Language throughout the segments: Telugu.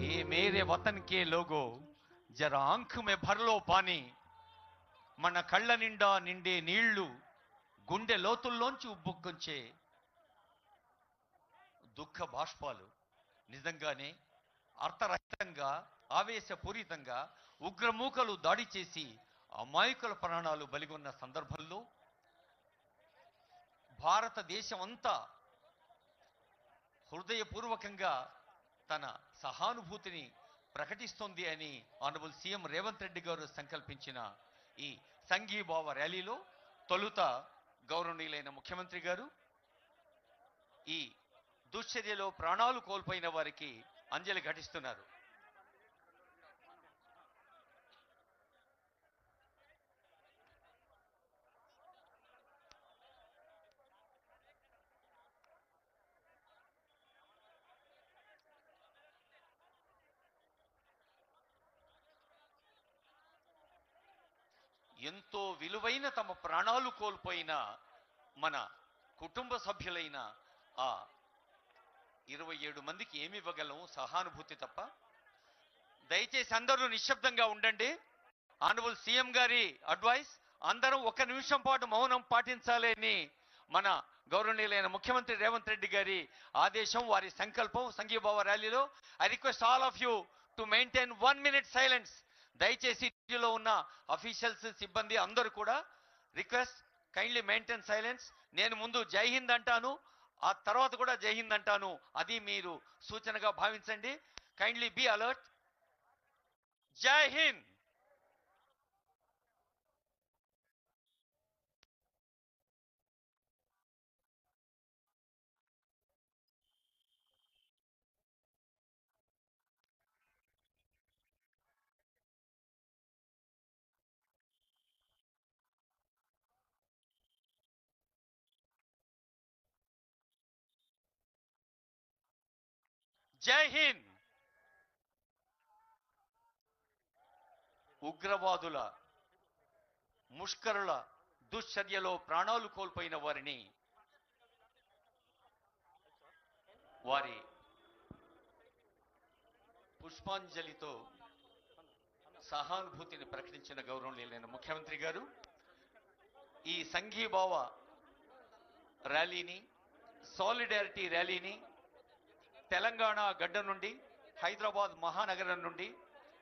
ये मेरे वतन के लोगो జర ఆంఖ్ మే భర్లో పాని మన కళ్ళ నిండా నిండే నీళ్లు గుండె లోతుల్లోంచి ఉబ్బుక్కొంచే దుఃఖ బాష్పాలు నిజంగానే అర్థరహితంగా ఆవేశపూరితంగా ఉగ్రమూకలు దాడి చేసి అమాయకుల ప్రాణాలు బలిగొన్న సందర్భంలో భారతదేశం అంతా హృదయపూర్వకంగా తన సహానుభూతిని ప్రకటిస్తోంది అని ఆనరబుల్ సీఎం రేవంత్ రెడ్డి గారు సంకల్పించిన ఈ సంఘీభావ ర్యాలీలో తొలుత గౌరవనీయులైన ముఖ్యమంత్రి గారు ఈ దుశ్చర్యలో ప్రాణాలు కోల్పోయిన వారికి అంజలి ఘటిస్తున్నారు. ఎంతో విలువైన తమ ప్రాణాలు కోల్పోయిన మన కుటుంబ సభ్యులైన ఆ ఇరవై ఏడు మందికి ఏమి ఇవ్వగలం సహానుభూతి తప్ప? దయచేసి అందరూ నిశ్శబ్దంగా ఉండండి. ఆనరబుల్ సీఎం గారి అడ్వైస్ అందరం ఒక నిమిషం పాటు మౌనం పాటించాలి అని మన గౌరవనీయులైన ముఖ్యమంత్రి రేవంత్ రెడ్డి గారి ఆదేశం వారి సంకల్పం సంఘీభావ ర్యాలీలో. I request all of you to maintain one minute silence దయచేసి ఢిల్లీలో ఉన్న అఫీషియల్స్ సిబ్బంది అందరూ కూడా రిక్వెస్ట్ కైండ్లీ మెయింటైన్ సైలెన్స్ నేను ముందు జై హింద్ అంటాను ఆ తర్వాత కూడా జై హింద్ అంటాను అది మీరు సూచనగా భావించండి. కైండ్లీ బీ అలర్ట్ జై హింద్! జై హింద్. ఉగ్రవాదుల ముష్కరుల దుశ్చర్యలో ప్రాణాలు కోల్పోయిన వారిని వారి పుష్పాంజలితో సహానుభూతిని ప్రకటించిన గౌరవం లేని ముఖ్యమంత్రి గారు ఈ సంఘీభావ ర్యాలీని సాలిడారిటీ ర్యాలీని తెలంగాణ గడ్డ నుండి హైదరాబాద్ మహానగరం నుండి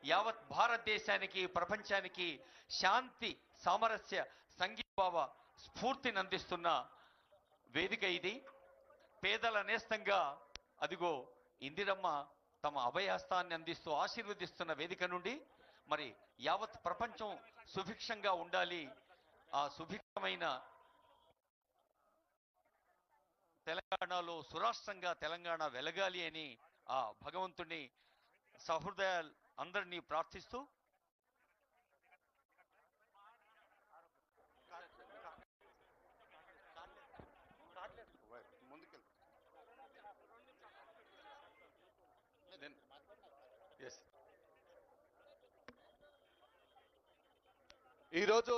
యావత్ భారతదేశానికి ప్రపంచానికి శాంతి సామరస్య సంఘీభావ స్ఫూర్తిని అందిస్తున్న వేదిక ఇది. పేదల నేస్తంగా అదిగో ఇందిరమ్మ తమ అభయహస్తాన్ని అందిస్తూ ఆశీర్వదిస్తున్న వేదిక నుండి మరి యావత్ ప్రపంచం సుభిక్షంగా ఉండాలి. ఆ సుభిక్షమైన తెలంగాణలో సురాష్ట్రంగా తెలంగాణ వెలగాలి అని ఆ భగవంతుని సహృదయాలు అందరినీ ప్రార్థిస్తూ ఈరోజు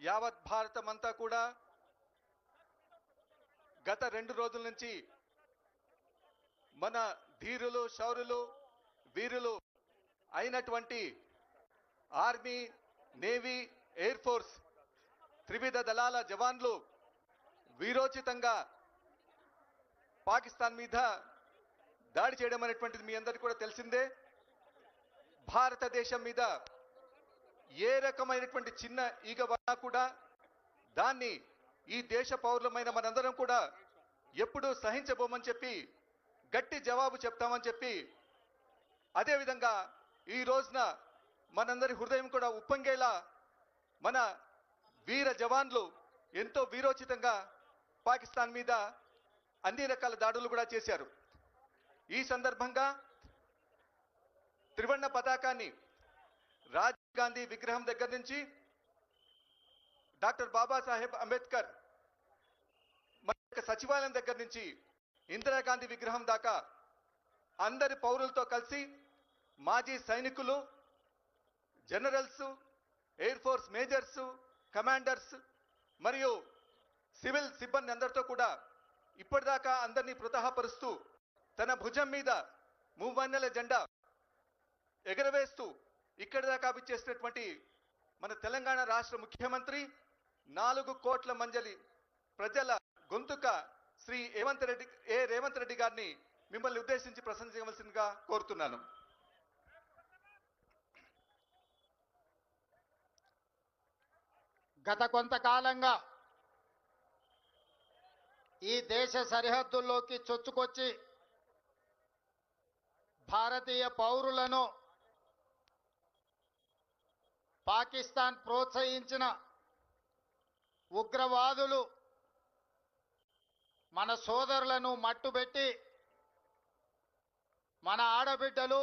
యావత్ భారతమంతా కూడా గత రెండు రోజుల నుంచి మన ధీరులు శౌరులు వీరులు అయినటువంటి ఆర్మీ నేవీ ఎయిర్ ఫోర్స్ త్రివిధ దళాల జవాన్లు వీరోచితంగా పాకిస్తాన్ మీద దాడి చేయడం అనేటువంటిది మీ అందరికీ కూడా తెలిసిందే. భారతదేశం మీద ఏ రకమైనటువంటి చిన్న ఈగ వన్నా కూడా దాన్ని ఈ దేశ పౌరులమైన మనందరం కూడా ఎప్పుడూ సహించబోమని చెప్పి గట్టి జవాబు చెప్తామని చెప్పి అదేవిధంగా ఈ రోజున మనందరి హృదయం కూడా ఉప్పొంగేలా మన వీర జవాన్లు ఎంతో వీరోచితంగా పాకిస్తాన్ మీద అన్ని రకాల దాడులు కూడా చేశారు. ఈ సందర్భంగా త్రివర్ణ పతాకాన్ని రాజీవ్ గాంధీ విగ్రహం దగ్గర నుంచి డాక్టర్ బాబాసాహెబ్ అంబేద్కర్ సచివాలయం దగ్గర నుంచి ఇందిరాగాంధీ విగ్రహం దాకా అందరి పౌరులతో కలిసి మాజీ సైనికులు generals air force majors commanders మరియు సివిల్ సిబ్బంది అందరితో కూడా ఇప్పటిదాకా అందరినీ ప్రోత్సాహపరుస్తూ తన భుజం మీద మూవన్నెల జెండా ఎగరవేస్తూ ఇక్కడి దాకా విచ్చేసినటువంటి మన తెలంగాణ రాష్ట్ర ముఖ్యమంత్రి నాలుగు కోట్ల మంజలి ప్రజల గొంతుక శ్రీ రేవంత్ రెడ్డి ఏ రేవంత్ రెడ్డి గారిని మిమ్మల్ని ఉద్దేశించి ప్రశంసించవలసిందిగా కోరుతున్నాను. గత కొంతకాలంగా ఈ దేశ సరిహద్దుల్లోకి చొచ్చుకొచ్చి భారతీయ పౌరులను పాకిస్తాన్ ప్రోత్సహించిన ఉగ్రవాదులు మన సోదరులను మట్టుబెట్టి మన ఆడబిడ్డలు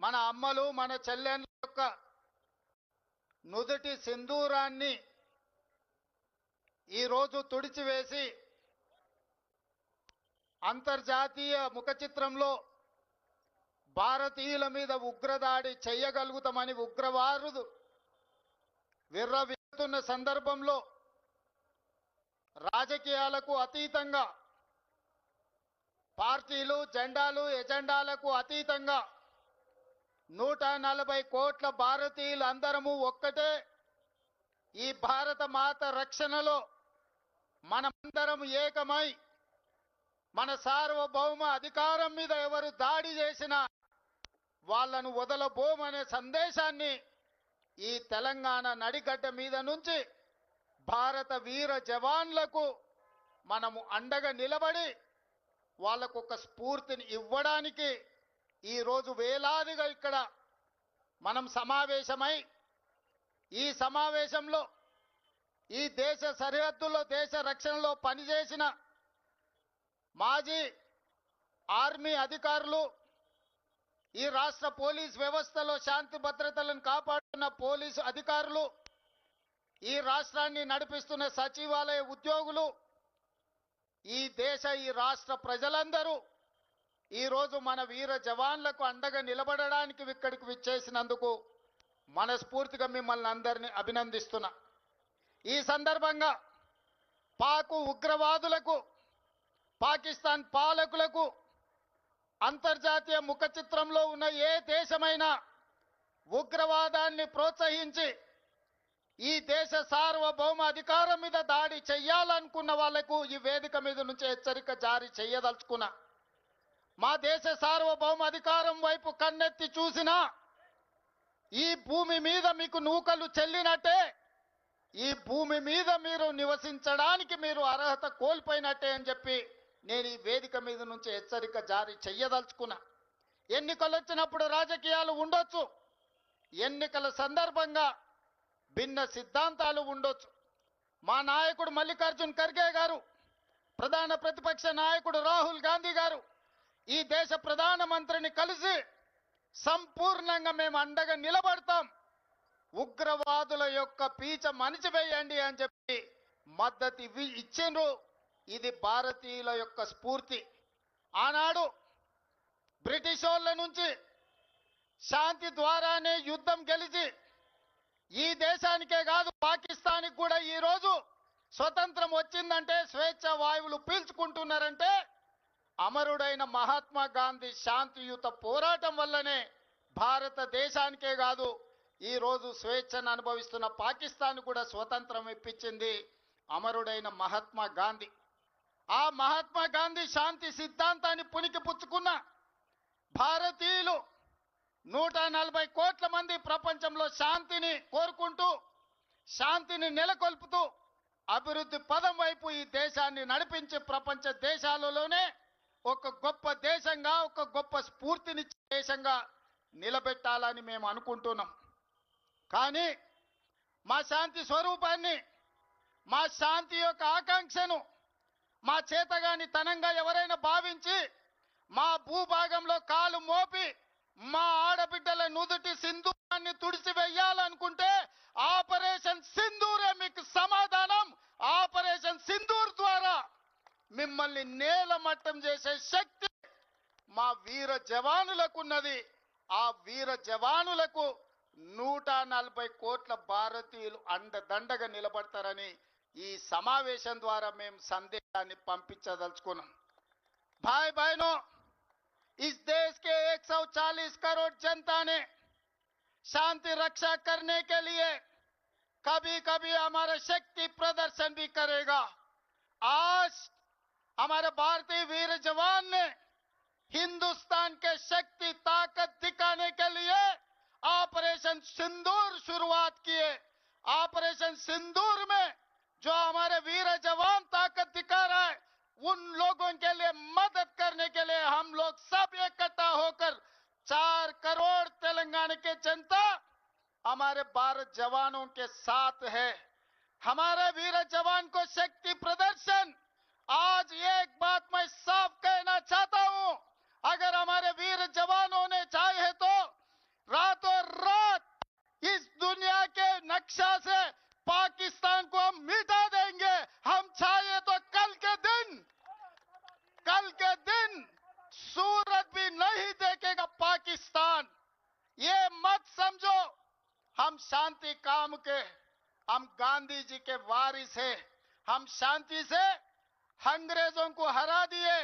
మన అమ్మలు మన చెల్లెళ్ళ యొక్క నుదుటి సింధూరాన్ని ఈరోజు తుడిచివేసి అంతర్జాతీయ ముఖచిత్రంలో భారతీయుల మీద ఉగ్రదాడి చెయ్యగలుగుతామని ఉగ్రవారుదు విర్రవీగుతున్న సందర్భంలో రాజకీయాలకు అతీతంగా పార్టీలు జెండాలు ఎజెండాలకు అతీతంగా నూట నలభై కోట్ల భారతీయులందరము ఒక్కటే. ఈ భారత మాత రక్షణలో మనమందరం ఏకమై మన సార్వభౌమ అధికారం మీద ఎవరు దాడి చేసినా వాళ్ళను వదలబోమనే సందేశాన్ని ఈ తెలంగాణ నడిగడ్డ మీద నుంచి భారత వీర జవాన్లకు మనము అండగా నిలబడి వాళ్ళకు ఒక స్ఫూర్తిని ఇవ్వడానికి ఈరోజు వేలాదిగా ఇక్కడ మనం సమావేశమై ఈ సమావేశంలో ఈ దేశ సరిహద్దుల్లో దేశ రక్షణలో పనిచేసిన మాజీ ఆర్మీ అధికారులు ఈ రాష్ట్ర పోలీస్ వ్యవస్థలో శాంతి భద్రతలను కాపాడుతున్న పోలీసు అధికారులు ఈ రాష్ట్రాన్ని నడిపిస్తున్న సచివాలయ ఉద్యోగులు ఈ దేశ ఈ రాష్ట్ర ప్రజలందరూ ఈరోజు మన వీర జవాన్లకు అండగా నిలబడడానికి ఇక్కడికి విచ్చేసినందుకు మనస్ఫూర్తిగా మిమ్మల్ని అందరినీ అభినందిస్తున్నా. ఈ సందర్భంగా పాకు ఉగ్రవాదులకు పాకిస్తాన్ పాలకులకు అంతర్జాతీయ ముఖచిత్రంలో ఉన్న ఏ దేశమైనా ఉగ్రవాదాన్ని ప్రోత్సహించి ఈ దేశ సార్వభౌమ అధికారం మీద దాడి చెయ్యాలనుకున్న వాళ్ళకు ఈ వేదిక మీద నుంచి హెచ్చరిక జారీ చేయదలుచుకున్నా మా దేశ సార్వభౌమ అధికారం వైపు కన్నెత్తి చూసినా ఈ భూమి మీద మీకు నూకలు చెల్లినట్టే ఈ భూమి మీద మీరు నివసించడానికి మీరు అర్హత కోల్పోయినట్టే అని చెప్పి నేను ఈ వేదిక మీద నుంచి హెచ్చరిక జారీ చెయ్యదలుచుకున్నా. ఎన్నికలు వచ్చినప్పుడు రాజకీయాలు ఉండొచ్చు. ఎన్నికల సందర్భంగా భిన్న సిద్ధాంతాలు ఉండొచ్చు. మా నాయకుడు మల్లికార్జున్ ఖర్గే గారు ప్రధాన ప్రతిపక్ష నాయకుడు రాహుల్ గాంధీ గారు ఈ దేశ ప్రధానమంత్రిని కలిసి సంపూర్ణంగా మేము అండగా నిలబడతాం. ఉగ్రవాదుల యొక్క పీచ మణిచివేయండి అని చెప్పి మద్దతు ఇవి ఇచ్చిండ్రు. ఇది భారతీయుల యొక్క స్ఫూర్తి. ఆనాడు బ్రిటిష్ వాళ్ళ నుంచి శాంతి ద్వారానే యుద్ధం గెలిచి ఈ దేశానికే కాదు పాకిస్తాన్కి కూడా ఈరోజు స్వతంత్రం వచ్చిందంటే స్వేచ్ఛ వాయువులు పీల్చుకుంటున్నారంటే అమరుడైన మహాత్మా గాంధీ శాంతియుత పోరాటం వల్లనే భారతదేశానికే కాదు ఈరోజు స్వేచ్ఛను అనుభవిస్తున్న పాకిస్తాన్ కూడా స్వతంత్రం ఇప్పించింది అమరుడైన మహాత్మా గాంధీ. ఆ మహాత్మా గాంధీ శాంతి సిద్ధాంతాన్ని పుణికి పుచ్చుకున్న భారతీయులు నూట నలభై కోట్ల మంది ప్రపంచంలో శాంతిని కోరుకుంటూ శాంతిని నెలకొల్పుతూ అభివృద్ధి పదం వైపు ఈ దేశాన్ని నడిపించే ప్రపంచ దేశాలలోనే ఒక గొప్ప దేశంగా ఒక గొప్ప స్ఫూర్తినిచ్చే దేశంగా నిలబెట్టాలని మేము అనుకుంటున్నాం. కానీ మా శాంతి స్వరూపాన్ని మా శాంతి యొక్క ఆకాంక్షను మా చేతగాని తనంగా ఎవరైనా భావించి మా భూభాగంలో కాలు మోపి మా ఆడబిడ్డల నుదుటి సింధూరాన్ని తుడిచివేయాలనుకుంటే ఆపరేషన్ సింధూరే మీకు సమాధానం. ఆపరేషన్ సింధూర్ ద్వారా మిమ్మల్ని నేలమట్టం చేసే శక్తి మా వీర జవానులకు ఉన్నది ఆ వీర జవానులకు నూట నలభై కోట్ల భారతీయులు అండదండగా నిలబడతారని ఈ సమావేశం ద్వారా మేము సందేశాన్ని పంపించదలుచుకున్నాం. బాయ్ బాయ్ నో इस देश के 140 करोड़ जनता ने शांति रक्षा करने के लिए कभी कभी हमारा शक्ति प्रदर्शन भी करेगा। आज हमारे भारतीय वीर जवान ने हिंदुस्तान के शक्ति ताकत दिखाने के लिए ऑपरेशन सिंदूर शुरुआत किए। ऑपरेशन सिंदूर में जो हमारे वीर जवान ताकत दिखा रहा है उन लोगों के लिए मदद करने के लिए हम लोग सब इकट्ठा होकर चार करोड़ तेलंगाना के जनता हमारे भारत जवानों के साथ है। हमारे वीर जवान को शक्ति प्रदर्शन, आज एक बात मैं साफ़ कहना चाहता हूँ, अगर हमारे वीर जवानों ने चाहे तो रातों रात इस दुनिया के नक्शा से पाकिस्तान को हम मिटा देंगे हम चाहे तो कल के दिन कल के दिन सूरत भी नहीं देखेगा पाकिस्तान ये मत समझो हम शांति काम के हम गांधी जी के वारिस है। हम शांति से अंग्रेज़ों को हरा दिए।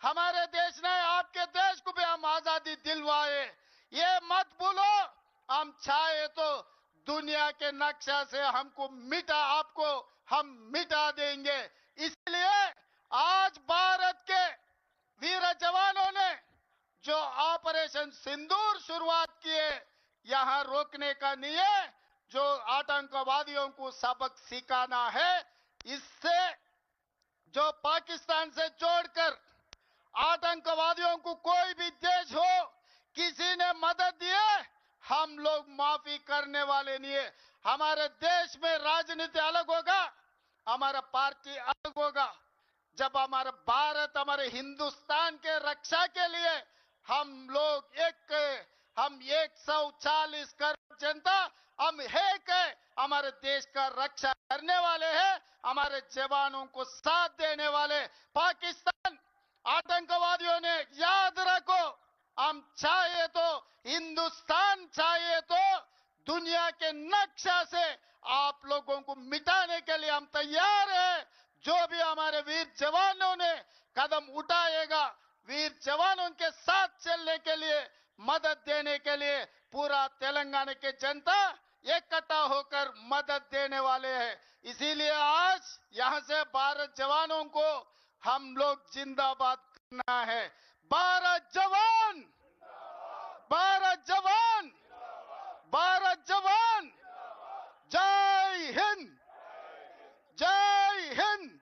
हमारे देश ने आपके देश को भी हम आज़ादी दिलवाए। ये मत भूलो, हम चाहे तो दुनिया के नक्शा से हमको मिटा, आपको हम मिटा देंगे। इसलिए आज भारत के वीर जवानों ने जो ऑपरेशन सिंदूर शुरुआत किए, यहाँ रोकने का नहीं है। जो आतंकवादियों को सबक सिखाना है, इससे जो पाकिस्तान से जोड़कर आतंकवादियों को कोई भी देश हो, किसी ने मदद दिए, हम लोग माफ़ी करने वाले नहीं है। हमारे देश में राजनीति अलग होगा, हमारा पार्टी अलग होगा। जब हमारा भारत, हमारे हिंदुस्तान के रक्षा के लिए हम लोग एक हम 140 करोड़ जनता, हम है है। हमारे देश का रक्षा करने वाले हैं, हमारे जवानों को साथ देने वाले पाकिस्तान, आतंकवादियों ने याद रखो, हम चाहे तो हिंदुस्तान, चाहे तो दुनिया के नक्शा से आप लोगों को मिटाने के लिए हम तैयार हैं। जो भी हमारे वीर जवानों ने कदम उठाएगा, वीर जवानों के साथ चलने के लिए मदद देने के लिए पूरा तेलंगाना के जनता इकट्ठा होकर मदद देने वाले हैं। इसीलिए आज यहाँ से भारत जवानों को हम लोग जिंदाबाद करना है। भारत जवान! भारत जवान! भारत जवान! जय हिंद! जय हिंद!